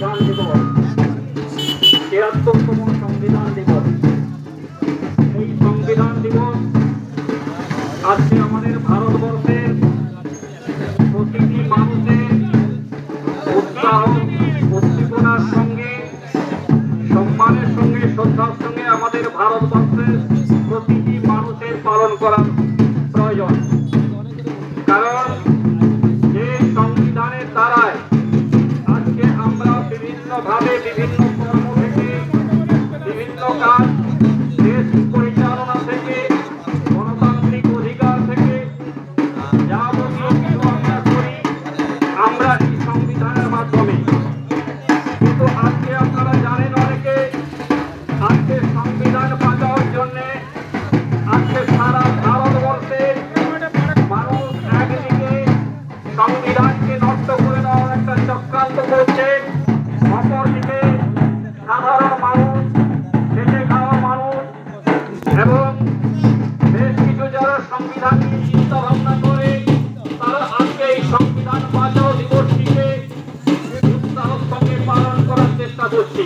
সংবিধান দিবস, তিয়াত্তরতম সংবিধান দিবস। এই সংবিধান দিবস আজকে আমাদের ভারতবর্ষের প্রতিটি মানুষের উৎসাহ, উদ্দীপনার সঙ্গে, সম্মানের সঙ্গে, শ্রদ্ধার সঙ্গে আমাদের ভারতবর্ষের প্রতিটি মানুষের পালন করা। আমরা এই সংবিধানের মাধ্যমে। কিন্তু আজকে আপনারা জানেন অনেকে, আজকে সংবিধান বাঁচাওয়ার জন্যে আজকে সারা ভারতবর্ষে মানুষ একদিকে সংবিধানকে নষ্ট করে দেওয়ার একটা চক্রান্ত করছে। অপরদিকে সাধারণ মানুষ বেঁচে খাওয়া মানুষ, এবং বেশ কিছু যারা সংবিধান নিয়ে চিন্তা ভাবনা প্রাণ বাঁচাও দিবসটিকে উৎসাহ সঙ্গে পালন করার চেষ্টা করছি।